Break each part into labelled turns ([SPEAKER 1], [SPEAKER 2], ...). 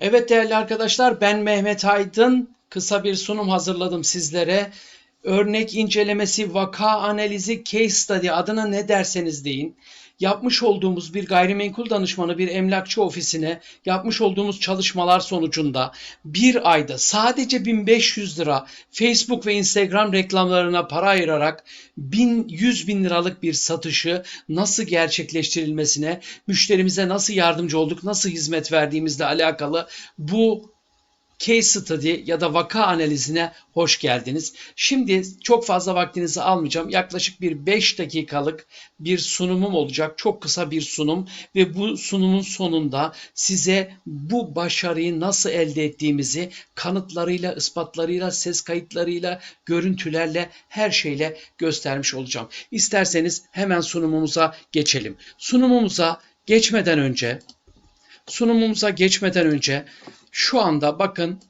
[SPEAKER 1] Evet değerli arkadaşlar ben Mehmet Aydın. Kısa bir sunum hazırladım sizlere. Örnek incelemesi, vaka analizi, case study adına ne derseniz deyin. Yapmış olduğumuz bir gayrimenkul danışmanı bir emlakçı ofisine yapmış olduğumuz çalışmalar sonucunda bir ayda sadece 1500 lira Facebook ve Instagram reklamlarına para ayırarak 1000, 100 bin liralık bir satışı nasıl gerçekleştirilmesine, müşterimize nasıl yardımcı olduk, nasıl hizmet verdiğimizle alakalı bu case study ya da vaka analizine hoş geldiniz. Şimdi çok fazla vaktinizi almayacağım. Yaklaşık bir 5 dakikalık bir sunumum olacak. Çok kısa bir sunum ve bu sunumun sonunda size bu başarıyı nasıl elde ettiğimizi kanıtlarıyla, ispatlarıyla, ses kayıtlarıyla, görüntülerle, her şeyle göstermiş olacağım. İsterseniz hemen sunumumuza geçelim. Sunumumuza geçmeden önce sunumumuza geçmeden önce şu anda bakın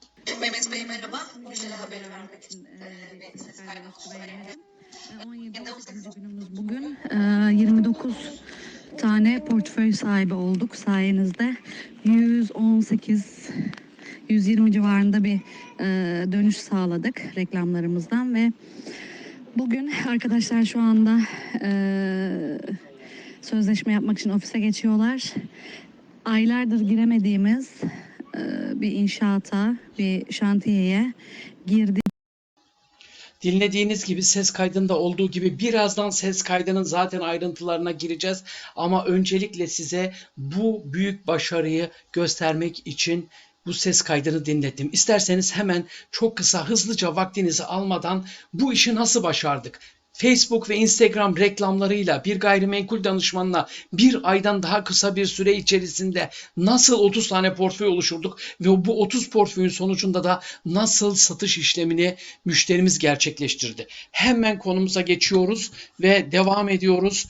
[SPEAKER 2] Mehmet Bey merhaba.
[SPEAKER 3] Güzel haberi vermek için e, beğendim. E, 17 18. günümüz bugün. E, 29 tane portföy sahibi olduk sayenizde. 118 120 civarında bir e, dönüş sağladık reklamlarımızdan ve bugün arkadaşlar şu anda e, sözleşme yapmak için ofise geçiyorlar. Aylardır giremediğimiz e, bir inşaata, bir şantiyeye girdik.
[SPEAKER 1] Dinlediğiniz gibi ses kaydında olduğu gibi birazdan ses kaydının zaten ayrıntılarına gireceğiz. Ama öncelikle size bu büyük başarıyı göstermek için bu ses kaydını dinlettim. İsterseniz hemen çok kısa hızlıca vaktinizi almadan bu işi nasıl başardık? Facebook ve Instagram reklamlarıyla bir gayrimenkul danışmanına bir aydan daha kısa bir süre içerisinde nasıl 30 tane portföy oluşturduk ve bu 30 portföyün sonucunda da nasıl satış işlemini müşterimiz gerçekleştirdi. Hemen konumuza geçiyoruz ve devam ediyoruz.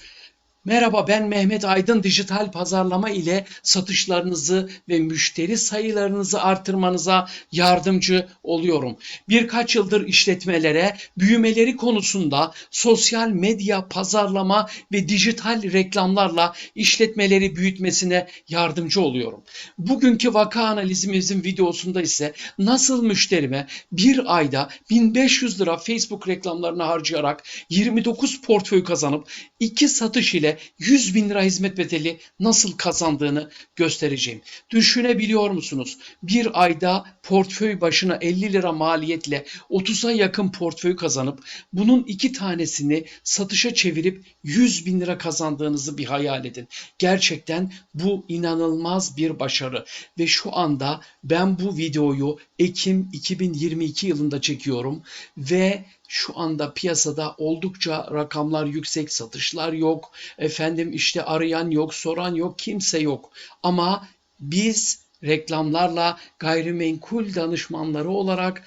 [SPEAKER 1] Merhaba ben Mehmet Aydın dijital pazarlama ile satışlarınızı ve müşteri sayılarınızı artırmanıza yardımcı oluyorum. Birkaç yıldır işletmelere büyümeleri konusunda sosyal medya pazarlama ve dijital reklamlarla işletmeleri büyütmesine yardımcı oluyorum. Bugünkü vaka analizimizin videosunda ise nasıl müşterime bir ayda 1500 lira Facebook reklamlarını harcayarak 29 portföy kazanıp 2 satış ile 100 bin lira hizmet bedeli nasıl kazandığını göstereceğim. Düşünebiliyor musunuz? Bir ayda portföy başına 50 lira maliyetle 30'a yakın portföy kazanıp bunun iki tanesini satışa çevirip 100 bin lira kazandığınızı bir hayal edin. Gerçekten bu inanılmaz bir başarı ve şu anda ben bu videoyu Ekim 2022 yılında çekiyorum ve şu anda piyasada oldukça rakamlar yüksek, satışlar yok. Efendim işte arayan yok, soran yok, kimse yok. Ama biz reklamlarla gayrimenkul danışmanları olarak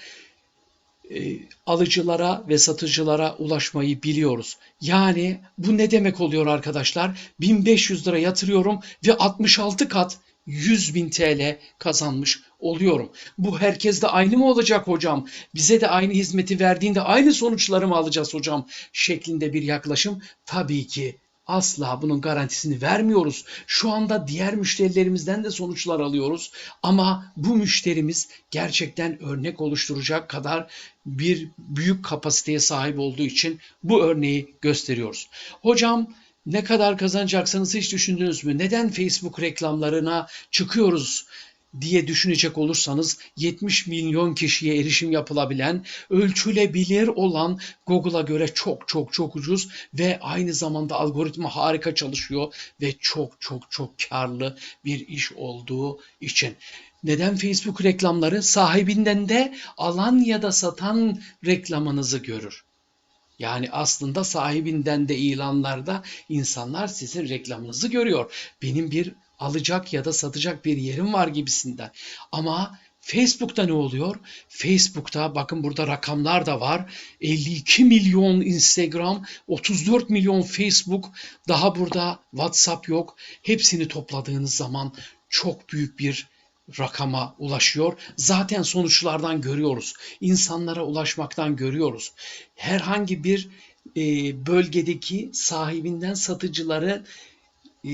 [SPEAKER 1] e, alıcılara ve satıcılara ulaşmayı biliyoruz. Yani bu ne demek oluyor arkadaşlar? 1500 lira yatırıyorum ve 66 kat 100 bin TL kazanmış oluyorum. Bu herkeste aynı mı olacak hocam? Bize de aynı hizmeti verdiğinde aynı sonuçları mı alacağız hocam? Şeklinde bir yaklaşım tabii ki asla bunun garantisini vermiyoruz. Şu anda diğer müşterilerimizden de sonuçlar alıyoruz ama bu müşterimiz gerçekten örnek oluşturacak kadar bir büyük kapasiteye sahip olduğu için bu örneği gösteriyoruz. Hocam ne kadar kazanacaksınız hiç düşündünüz mü? Neden Facebook reklamlarına çıkıyoruz? Diye düşünecek olursanız 70 milyon kişiye erişim yapılabilen, ölçülebilir olan Google'a göre çok çok çok ucuz ve aynı zamanda algoritma harika çalışıyor ve çok çok çok karlı bir iş olduğu için. Neden Facebook reklamları sahibinden de alan ya da satan reklamınızı görür? Yani aslında sahibinden de ilanlarda insanlar sizin reklamınızı görüyor. Benim bir alacak ya da satacak bir yerim var gibisinden. Ama Facebook'ta ne oluyor? Facebook'ta bakın burada rakamlar da var. 52 milyon Instagram, 34 milyon Facebook, daha burada WhatsApp yok. Hepsini topladığınız zaman çok büyük bir rakama ulaşıyor. Zaten sonuçlardan görüyoruz. İnsanlara ulaşmaktan görüyoruz. Herhangi bir e, bölgedeki sahibinden satıcıları e,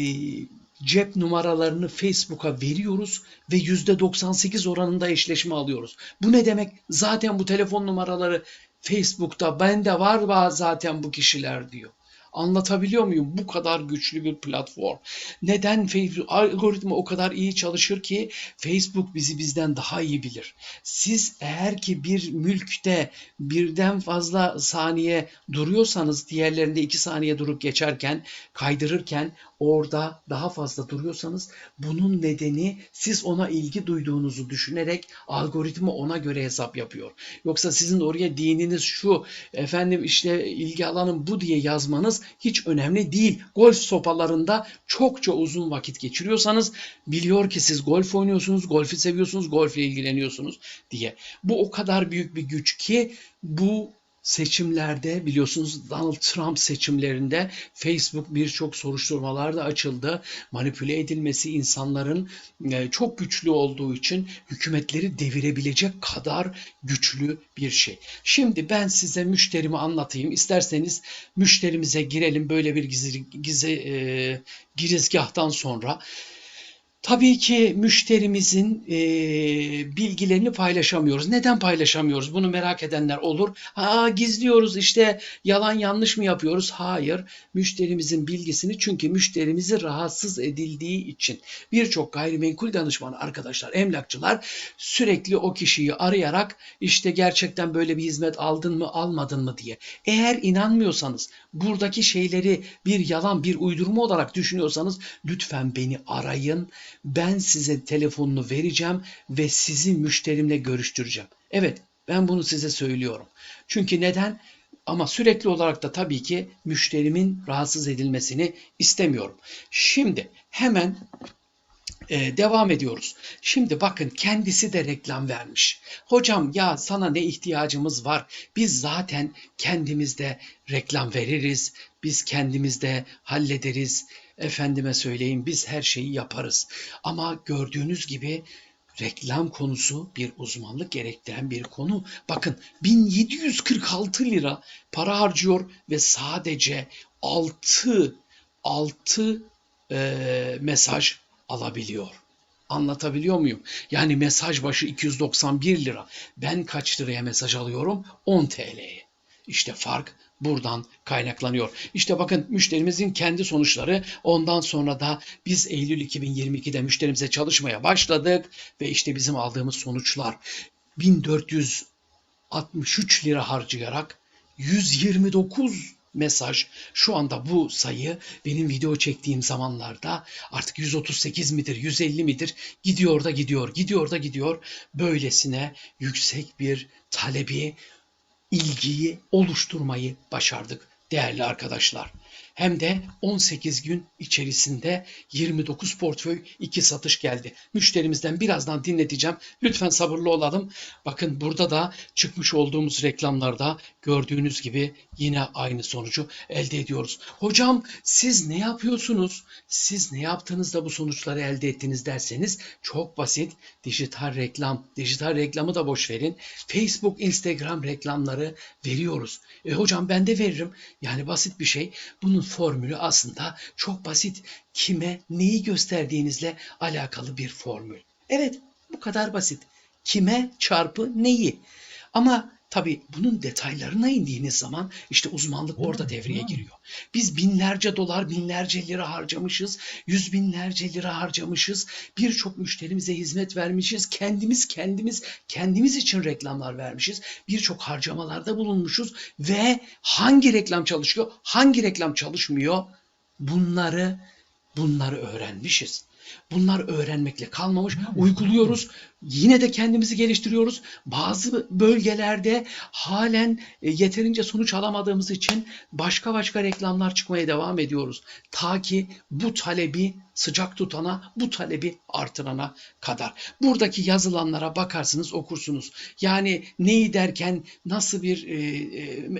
[SPEAKER 1] cep numaralarını Facebook'a veriyoruz ve %98 oranında eşleşme alıyoruz. Bu ne demek? Zaten bu telefon numaraları Facebook'ta bende var var zaten bu kişiler diyor. Anlatabiliyor muyum? Bu kadar güçlü bir platform. Neden Facebook algoritma o kadar iyi çalışır ki Facebook bizi bizden daha iyi bilir. Siz eğer ki bir mülkte birden fazla saniye duruyorsanız diğerlerinde iki saniye durup geçerken kaydırırken orada daha fazla duruyorsanız bunun nedeni siz ona ilgi duyduğunuzu düşünerek algoritma ona göre hesap yapıyor. Yoksa sizin oraya dininiz şu efendim işte ilgi alanım bu diye yazmanız hiç önemli değil. Golf sopalarında çokça uzun vakit geçiriyorsanız biliyor ki siz golf oynuyorsunuz, golfi seviyorsunuz, golfle ilgileniyorsunuz diye. Bu o kadar büyük bir güç ki bu seçimlerde biliyorsunuz Donald Trump seçimlerinde Facebook birçok soruşturmalar da açıldı. Manipüle edilmesi insanların e, çok güçlü olduğu için hükümetleri devirebilecek kadar güçlü bir şey. Şimdi ben size müşterimi anlatayım. İsterseniz müşterimize girelim böyle bir gizli, gizli e, girizgahtan sonra. Tabii ki müşterimizin e, bilgilerini paylaşamıyoruz. Neden paylaşamıyoruz? Bunu merak edenler olur. Ha gizliyoruz işte yalan yanlış mı yapıyoruz? Hayır. Müşterimizin bilgisini çünkü müşterimizi rahatsız edildiği için birçok gayrimenkul danışmanı arkadaşlar, emlakçılar sürekli o kişiyi arayarak işte gerçekten böyle bir hizmet aldın mı almadın mı diye. Eğer inanmıyorsanız buradaki şeyleri bir yalan bir uydurma olarak düşünüyorsanız lütfen beni arayın. Ben size telefonunu vereceğim ve sizi müşterimle görüştüreceğim. Evet, ben bunu size söylüyorum. Çünkü neden? Ama sürekli olarak da tabii ki müşterimin rahatsız edilmesini istemiyorum. Şimdi hemen e, devam ediyoruz. Şimdi bakın kendisi de reklam vermiş. Hocam ya sana ne ihtiyacımız var? Biz zaten kendimizde reklam veririz. Biz kendimizde hallederiz. Efendime söyleyeyim biz her şeyi yaparız. Ama gördüğünüz gibi reklam konusu bir uzmanlık gerektiren bir konu. Bakın 1746 lira para harcıyor ve sadece 6 6 e, mesaj alabiliyor. Anlatabiliyor muyum? Yani mesaj başı 291 lira. Ben kaç liraya mesaj alıyorum? 10 TL'ye. İşte fark buradan kaynaklanıyor. İşte bakın müşterimizin kendi sonuçları. Ondan sonra da biz Eylül 2022'de müşterimize çalışmaya başladık ve işte bizim aldığımız sonuçlar 1463 lira harcayarak 129 mesaj şu anda bu sayı benim video çektiğim zamanlarda artık 138 midir 150 midir gidiyor da gidiyor gidiyor da gidiyor böylesine yüksek bir talebi ilgiyi oluşturmayı başardık değerli arkadaşlar. Hem de 18 gün içerisinde 29 portföy 2 satış geldi. Müşterimizden birazdan dinleteceğim. Lütfen sabırlı olalım. Bakın burada da çıkmış olduğumuz reklamlarda gördüğünüz gibi yine aynı sonucu elde ediyoruz. Hocam siz ne yapıyorsunuz? Siz ne yaptığınızda bu sonuçları elde ettiniz derseniz çok basit. Dijital reklam, dijital reklamı da boş verin. Facebook, Instagram reklamları veriyoruz. E hocam ben de veririm. Yani basit bir şey. Bunun formülü aslında çok basit. Kime neyi gösterdiğinizle alakalı bir formül. Evet, bu kadar basit. Kime çarpı neyi. Ama tabii bunun detaylarına indiğiniz zaman işte uzmanlık orada devreye giriyor. Biz binlerce dolar, binlerce lira harcamışız, yüz binlerce lira harcamışız. Birçok müşterimize hizmet vermişiz. Kendimiz kendimiz kendimiz için reklamlar vermişiz. Birçok harcamalarda bulunmuşuz ve hangi reklam çalışıyor, hangi reklam çalışmıyor? Bunları bunları öğrenmişiz. Bunlar öğrenmekle kalmamış, uyguluyoruz. Yine de kendimizi geliştiriyoruz. Bazı bölgelerde halen e, yeterince sonuç alamadığımız için başka başka reklamlar çıkmaya devam ediyoruz. Ta ki bu talebi sıcak tutana, bu talebi artırana kadar. Buradaki yazılanlara bakarsınız, okursunuz. Yani neyi derken nasıl bir e,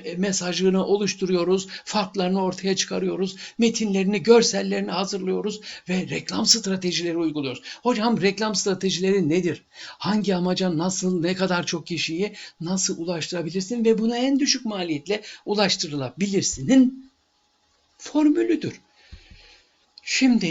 [SPEAKER 1] e, mesajını oluşturuyoruz, farklarını ortaya çıkarıyoruz, metinlerini, görsellerini hazırlıyoruz ve reklam stratejileri uyguluyoruz. Hocam reklam stratejileri nedir? Hangi amaca nasıl, ne kadar çok kişiyi nasıl ulaştırabilirsin ve buna en düşük maliyetle ulaştırılabilirsinin formülüdür. Şimdi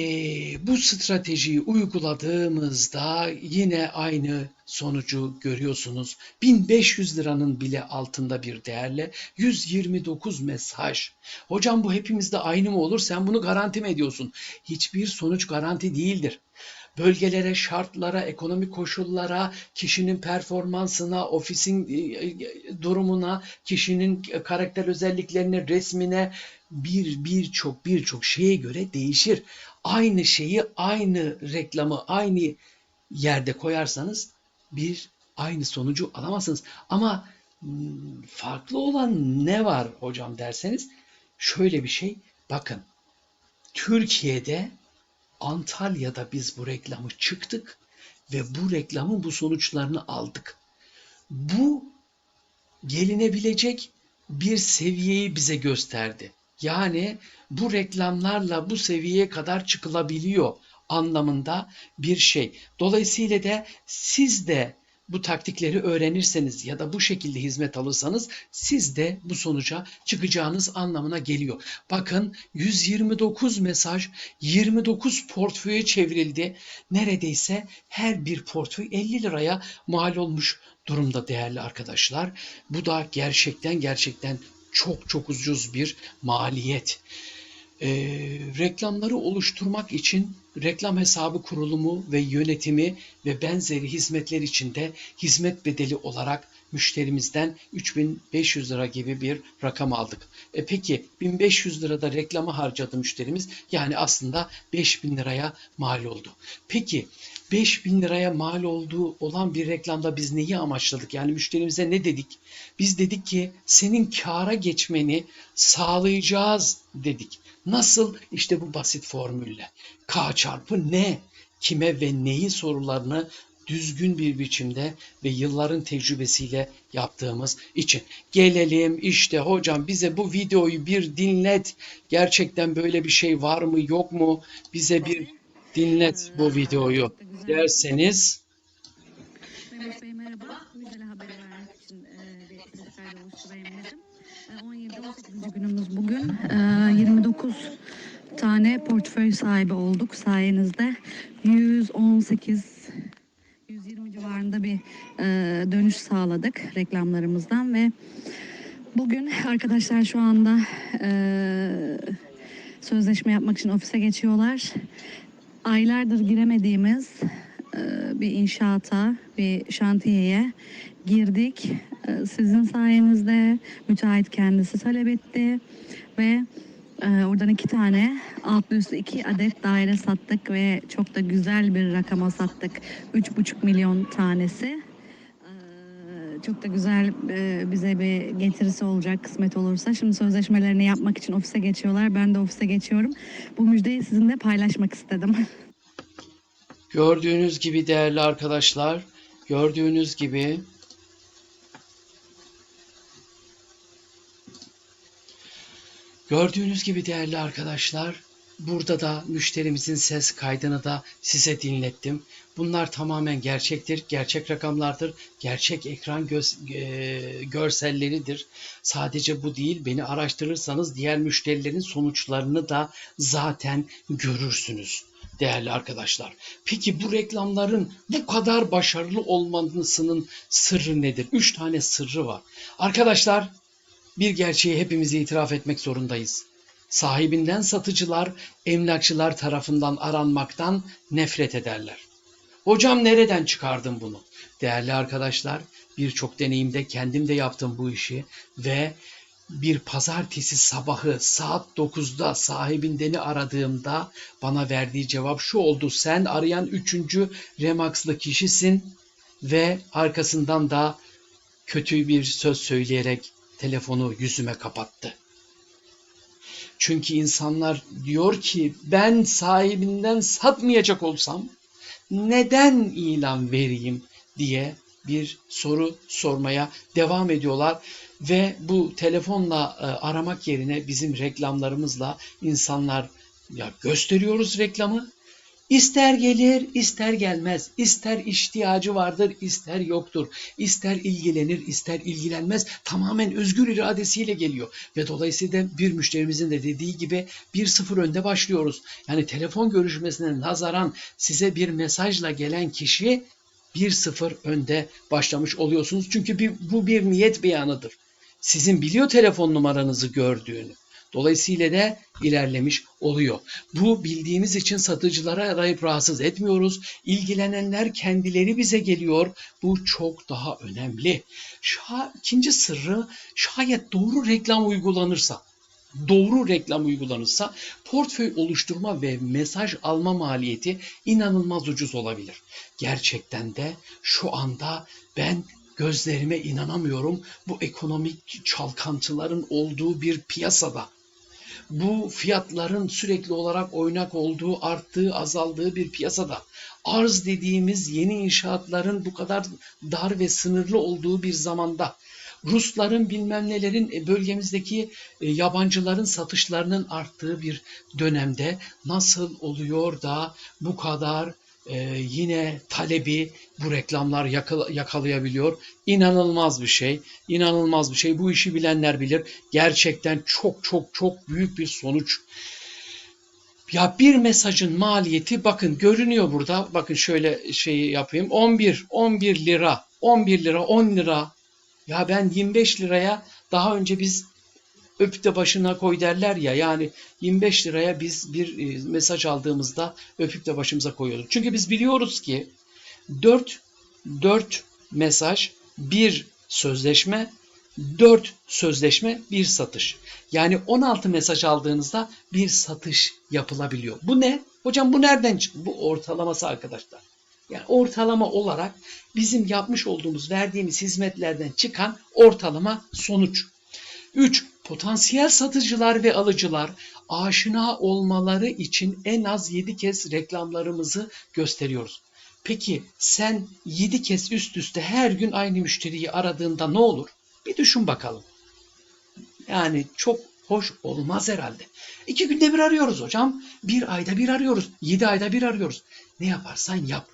[SPEAKER 1] bu stratejiyi uyguladığımızda yine aynı sonucu görüyorsunuz. 1500 liranın bile altında bir değerle 129 mesaj. Hocam bu hepimizde aynı mı olur? Sen bunu garanti mi ediyorsun? Hiçbir sonuç garanti değildir. Bölgelere, şartlara, ekonomik koşullara, kişinin performansına, ofisin e, e, durumuna, kişinin karakter özelliklerine, resmine bir birçok birçok şeye göre değişir. Aynı şeyi, aynı reklamı aynı yerde koyarsanız bir aynı sonucu alamazsınız. Ama hmm, farklı olan ne var hocam derseniz şöyle bir şey. Bakın Türkiye'de Antalya'da biz bu reklamı çıktık ve bu reklamın bu sonuçlarını aldık. Bu gelinebilecek bir seviyeyi bize gösterdi. Yani bu reklamlarla bu seviyeye kadar çıkılabiliyor anlamında bir şey. Dolayısıyla da siz de bu taktikleri öğrenirseniz ya da bu şekilde hizmet alırsanız siz de bu sonuca çıkacağınız anlamına geliyor. Bakın 129 mesaj 29 portföye çevrildi. Neredeyse her bir portföy 50 liraya mal olmuş durumda değerli arkadaşlar. Bu da gerçekten gerçekten çok çok ucuz bir maliyet. Ee, reklamları oluşturmak için reklam hesabı kurulumu ve yönetimi ve benzeri hizmetler için de hizmet bedeli olarak müşterimizden 3500 lira gibi bir rakam aldık. E peki 1500 lirada reklamı harcadı müşterimiz. Yani aslında 5000 liraya mal oldu. Peki 5000 liraya mal olduğu olan bir reklamda biz neyi amaçladık? Yani müşterimize ne dedik? Biz dedik ki senin kâra geçmeni sağlayacağız dedik. Nasıl? İşte bu basit formülle. K çarpı ne? Kime ve neyi sorularını düzgün bir biçimde ve yılların tecrübesiyle yaptığımız için. Gelelim işte hocam bize bu videoyu bir dinlet. Gerçekten böyle bir şey var mı yok mu? Bize bir dinlet bu videoyu derseniz
[SPEAKER 3] merhaba. Müjdeli haberi vermek için e, bir ses kaydı oluşturayım dedim. E, 17 18. günümüz bugün. E, 29 tane portföy sahibi olduk sayenizde. 118 120 civarında bir dönüş sağladık reklamlarımızdan ve bugün arkadaşlar şu anda sözleşme yapmak için ofise geçiyorlar. Aylardır giremediğimiz bir inşaata, bir şantiyeye girdik. E, Sizin sayenizde müteahhit kendisi talep etti ve e, oradan iki tane altlı üstü iki adet daire sattık ve çok da güzel bir rakama sattık. Üç buçuk milyon tanesi. E, Çok da güzel e, bize bir getirisi olacak kısmet olursa. Şimdi sözleşmelerini yapmak için ofise geçiyorlar. Ben de ofise geçiyorum. Bu müjdeyi sizinle paylaşmak istedim.
[SPEAKER 1] gördüğünüz gibi değerli arkadaşlar, gördüğünüz gibi Gördüğünüz gibi değerli arkadaşlar, burada da müşterimizin ses kaydını da size dinlettim. Bunlar tamamen gerçektir, gerçek rakamlardır, gerçek ekran göz- e, görselleridir. Sadece bu değil, beni araştırırsanız diğer müşterilerin sonuçlarını da zaten görürsünüz değerli arkadaşlar. Peki bu reklamların bu kadar başarılı olmasının sırrı nedir? Üç tane sırrı var. Arkadaşlar bir gerçeği hepimiz itiraf etmek zorundayız. Sahibinden satıcılar, emlakçılar tarafından aranmaktan nefret ederler. Hocam nereden çıkardın bunu? Değerli arkadaşlar, birçok deneyimde kendim de yaptım bu işi ve bir pazartesi sabahı saat 9'da sahibindeni aradığımda bana verdiği cevap şu oldu. Sen arayan üçüncü Remax'lı kişisin ve arkasından da kötü bir söz söyleyerek telefonu yüzüme kapattı. Çünkü insanlar diyor ki ben sahibinden satmayacak olsam neden ilan vereyim diye bir soru sormaya devam ediyorlar ve bu telefonla e, aramak yerine bizim reklamlarımızla insanlar ya gösteriyoruz reklamı İster gelir, ister gelmez. İster ihtiyacı vardır, ister yoktur. İster ilgilenir, ister ilgilenmez. Tamamen özgür iradesiyle geliyor. Ve dolayısıyla bir müşterimizin de dediği gibi 1-0 önde başlıyoruz. Yani telefon görüşmesine nazaran size bir mesajla gelen kişi 1-0 önde başlamış oluyorsunuz. Çünkü bir, bu bir niyet beyanıdır. Sizin biliyor telefon numaranızı gördüğünü. Dolayısıyla da ilerlemiş oluyor. Bu bildiğimiz için satıcılara arayıp rahatsız etmiyoruz. İlgilenenler kendileri bize geliyor. Bu çok daha önemli. Şa ikinci sırrı şayet doğru reklam uygulanırsa doğru reklam uygulanırsa portföy oluşturma ve mesaj alma maliyeti inanılmaz ucuz olabilir. Gerçekten de şu anda ben gözlerime inanamıyorum bu ekonomik çalkantıların olduğu bir piyasada. Bu fiyatların sürekli olarak oynak olduğu, arttığı, azaldığı bir piyasada. Arz dediğimiz yeni inşaatların bu kadar dar ve sınırlı olduğu bir zamanda Rusların bilmem nelerin e, bölgemizdeki e, yabancıların satışlarının arttığı bir dönemde nasıl oluyor da bu kadar e, yine talebi bu reklamlar yakala- yakalayabiliyor? İnanılmaz bir şey. İnanılmaz bir şey. Bu işi bilenler bilir. Gerçekten çok çok çok büyük bir sonuç. Ya bir mesajın maliyeti bakın görünüyor burada. Bakın şöyle şeyi yapayım. 11 11 lira. 11 lira 10 lira ya ben 25 liraya daha önce biz öp de başına koy derler ya yani 25 liraya biz bir e, mesaj aldığımızda öpüp de başımıza koyuyorduk. Çünkü biz biliyoruz ki 4 4 mesaj, bir sözleşme, 4 sözleşme, bir satış. Yani 16 mesaj aldığınızda bir satış yapılabiliyor. Bu ne? Hocam bu nereden çıktı? Bu ortalaması arkadaşlar. Yani ortalama olarak bizim yapmış olduğumuz, verdiğimiz hizmetlerden çıkan ortalama sonuç. 3. Potansiyel satıcılar ve alıcılar aşina olmaları için en az 7 kez reklamlarımızı gösteriyoruz. Peki sen 7 kez üst üste her gün aynı müşteriyi aradığında ne olur? Bir düşün bakalım. Yani çok hoş olmaz herhalde. İki günde bir arıyoruz hocam. Bir ayda bir arıyoruz. Yedi ayda bir arıyoruz. Ne yaparsan yap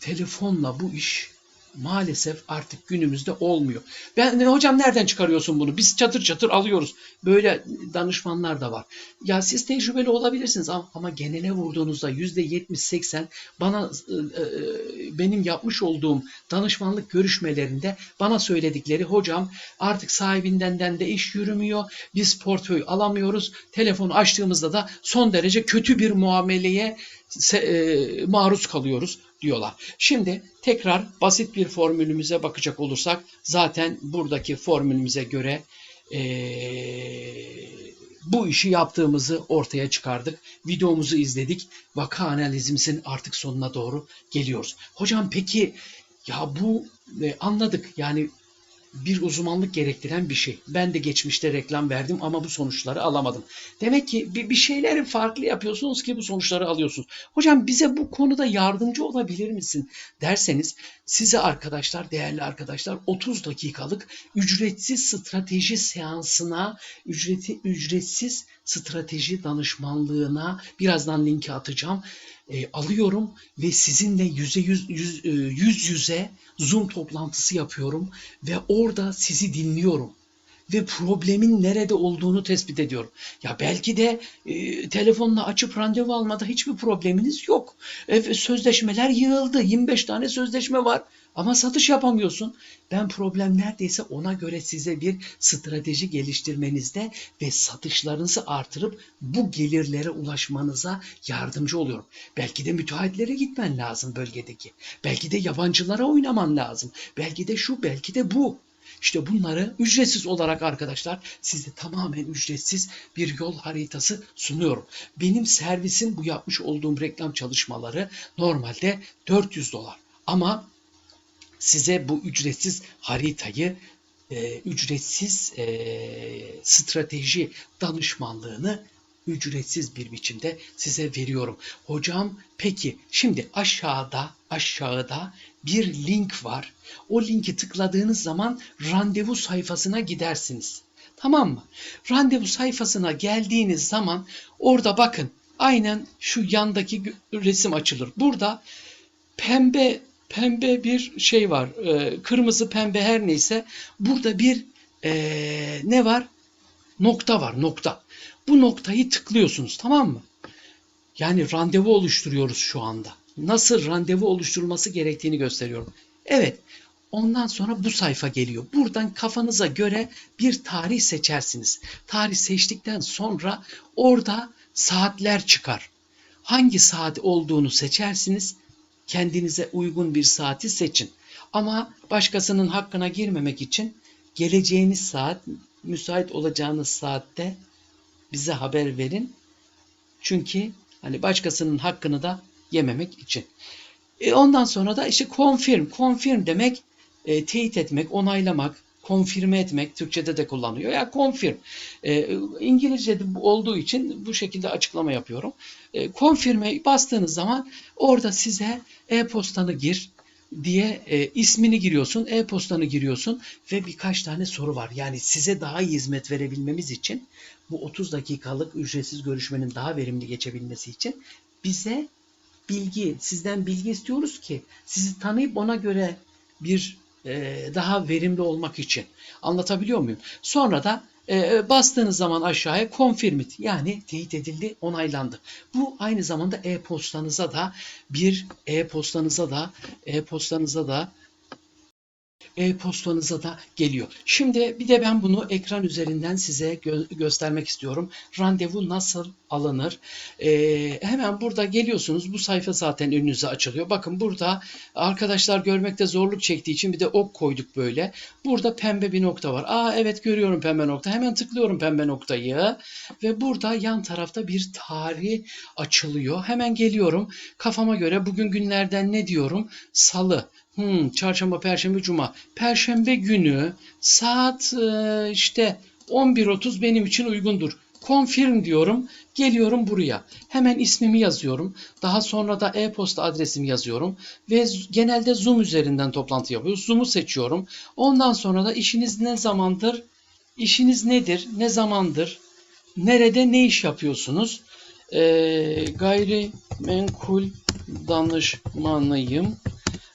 [SPEAKER 1] telefonla bu iş maalesef artık günümüzde olmuyor. Ben hocam nereden çıkarıyorsun bunu? Biz çatır çatır alıyoruz. Böyle danışmanlar da var. Ya siz tecrübeli olabilirsiniz ama, ama genele vurduğunuzda yüzde yetmiş seksen bana e, e, benim yapmış olduğum danışmanlık görüşmelerinde bana söyledikleri hocam artık sahibinden de iş yürümüyor. Biz portföy alamıyoruz. Telefonu açtığımızda da son derece kötü bir muameleye maruz kalıyoruz diyorlar. Şimdi tekrar basit bir formülümüze bakacak olursak zaten buradaki formülümüze göre e, bu işi yaptığımızı ortaya çıkardık. Videomuzu izledik. Vaka analizimizin artık sonuna doğru geliyoruz. Hocam peki ya bu e, anladık yani bir uzmanlık gerektiren bir şey. Ben de geçmişte reklam verdim ama bu sonuçları alamadım. Demek ki bir, bir şeyleri farklı yapıyorsunuz ki bu sonuçları alıyorsunuz. Hocam bize bu konuda yardımcı olabilir misin derseniz size arkadaşlar, değerli arkadaşlar 30 dakikalık ücretsiz strateji seansına, ücreti ücretsiz strateji danışmanlığına birazdan linki atacağım. E, alıyorum ve sizinle yüze yüz, yüz, e, yüz yüze Zoom toplantısı yapıyorum ve orada sizi dinliyorum ve problemin nerede olduğunu tespit ediyorum. Ya belki de e, telefonla açıp randevu almada hiçbir probleminiz yok. E, sözleşmeler yığıldı. 25 tane sözleşme var ama satış yapamıyorsun. Ben problem neredeyse ona göre size bir strateji geliştirmenizde ve satışlarınızı artırıp bu gelirlere ulaşmanıza yardımcı oluyorum. Belki de müteahhitlere gitmen lazım bölgedeki. Belki de yabancılara oynaman lazım. Belki de şu, belki de bu. İşte bunları ücretsiz olarak arkadaşlar size tamamen ücretsiz bir yol haritası sunuyorum. Benim servisim bu yapmış olduğum reklam çalışmaları normalde 400 dolar. Ama size bu ücretsiz haritayı e, ücretsiz e, strateji danışmanlığını ücretsiz bir biçimde size veriyorum. Hocam peki şimdi aşağıda aşağıda bir link var. O linki tıkladığınız zaman randevu sayfasına gidersiniz. Tamam mı? Randevu sayfasına geldiğiniz zaman orada bakın aynen şu yandaki resim açılır. Burada pembe pembe bir şey var. Ee, kırmızı pembe her neyse burada bir ee, ne var? Nokta var, nokta. Bu noktayı tıklıyorsunuz, tamam mı? Yani randevu oluşturuyoruz şu anda. Nasıl randevu oluşturulması gerektiğini gösteriyorum. Evet. Ondan sonra bu sayfa geliyor. Buradan kafanıza göre bir tarih seçersiniz. Tarih seçtikten sonra orada saatler çıkar. Hangi saat olduğunu seçersiniz. Kendinize uygun bir saati seçin. Ama başkasının hakkına girmemek için geleceğiniz saat, müsait olacağınız saatte bize haber verin. Çünkü hani başkasının hakkını da yememek için. E ondan sonra da işte confirm. Confirm demek e, teyit etmek, onaylamak, konfirme etmek. Türkçe'de de kullanılıyor. Ya confirm. E, İngilizce'de bu olduğu için bu şekilde açıklama yapıyorum. E, confirm'e bastığınız zaman orada size e-postanı gir diye e, ismini giriyorsun, e-postanı giriyorsun ve birkaç tane soru var. Yani size daha iyi hizmet verebilmemiz için bu 30 dakikalık ücretsiz görüşmenin daha verimli geçebilmesi için bize bilgi, sizden bilgi istiyoruz ki sizi tanıyıp ona göre bir daha verimli olmak için. Anlatabiliyor muyum? Sonra da e, bastığınız zaman aşağıya confirm it yani teyit edildi, onaylandı. Bu aynı zamanda e-postanıza da bir e-postanıza da e-postanıza da e-postanıza da geliyor. Şimdi bir de ben bunu ekran üzerinden size gö- göstermek istiyorum. Randevu nasıl alınır? Ee, hemen burada geliyorsunuz. Bu sayfa zaten önünüze açılıyor. Bakın burada arkadaşlar görmekte zorluk çektiği için bir de ok koyduk böyle. Burada pembe bir nokta var. Aa evet görüyorum pembe nokta. Hemen tıklıyorum pembe noktayı ve burada yan tarafta bir tarih açılıyor. Hemen geliyorum. Kafama göre bugün günlerden ne diyorum? Salı. Hmm, çarşamba, perşembe, cuma. Perşembe günü saat e, işte 11.30 benim için uygundur. Confirm diyorum. Geliyorum buraya. Hemen ismimi yazıyorum. Daha sonra da e-posta adresimi yazıyorum. Ve genelde Zoom üzerinden toplantı yapıyoruz. Zoom'u seçiyorum. Ondan sonra da işiniz ne zamandır? İşiniz nedir? Ne zamandır? Nerede ne iş yapıyorsunuz? Ee, gayrimenkul danışmanıyım.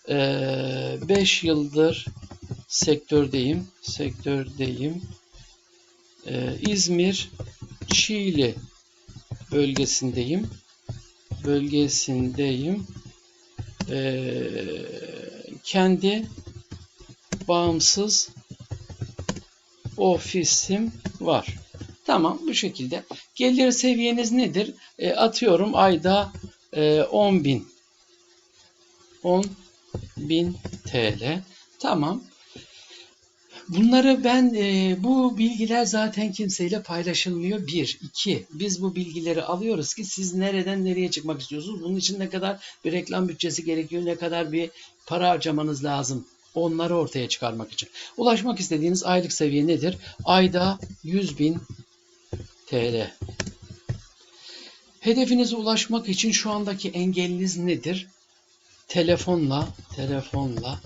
[SPEAKER 1] 5 yıldır sektördeyim. Sektördeyim. Ee, İzmir, Çiğli bölgesindeyim. Bölgesindeyim. Ee, kendi bağımsız ofisim var. Tamam bu şekilde. Gelir seviyeniz nedir? E, atıyorum ayda e, 10 bin. 10 bin TL. Tamam. Bunları ben e, bu bilgiler zaten kimseyle paylaşılmıyor. Bir, iki. Biz bu bilgileri alıyoruz ki siz nereden nereye çıkmak istiyorsunuz? Bunun için ne kadar bir reklam bütçesi gerekiyor, ne kadar bir para harcamanız lazım. Onları ortaya çıkarmak için. Ulaşmak istediğiniz aylık seviye nedir? Ayda 100 bin TL. Hedefinize ulaşmak için şu andaki engeliniz nedir? Telefonla telefonla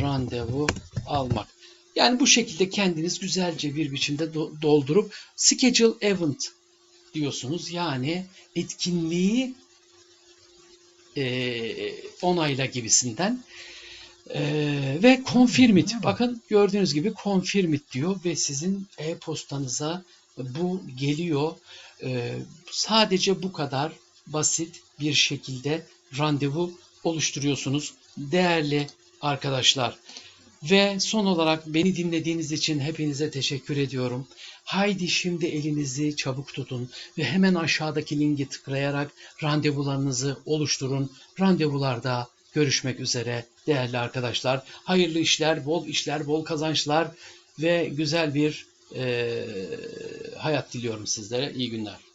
[SPEAKER 1] randevu almak. Yani bu şekilde kendiniz güzelce bir biçimde do- doldurup schedule event diyorsunuz. Yani etkinliği eee, onayla gibisinden. Eee, ve confirm it. Bakın gördüğünüz gibi confirm it diyor ve sizin e-postanıza bu geliyor. Eee, sadece bu kadar basit bir şekilde randevu oluşturuyorsunuz değerli arkadaşlar. Ve son olarak beni dinlediğiniz için hepinize teşekkür ediyorum. Haydi şimdi elinizi çabuk tutun ve hemen aşağıdaki linki tıklayarak randevularınızı oluşturun. Randevularda görüşmek üzere değerli arkadaşlar. Hayırlı işler, bol işler, bol kazançlar ve güzel bir eee, hayat diliyorum sizlere. İyi günler.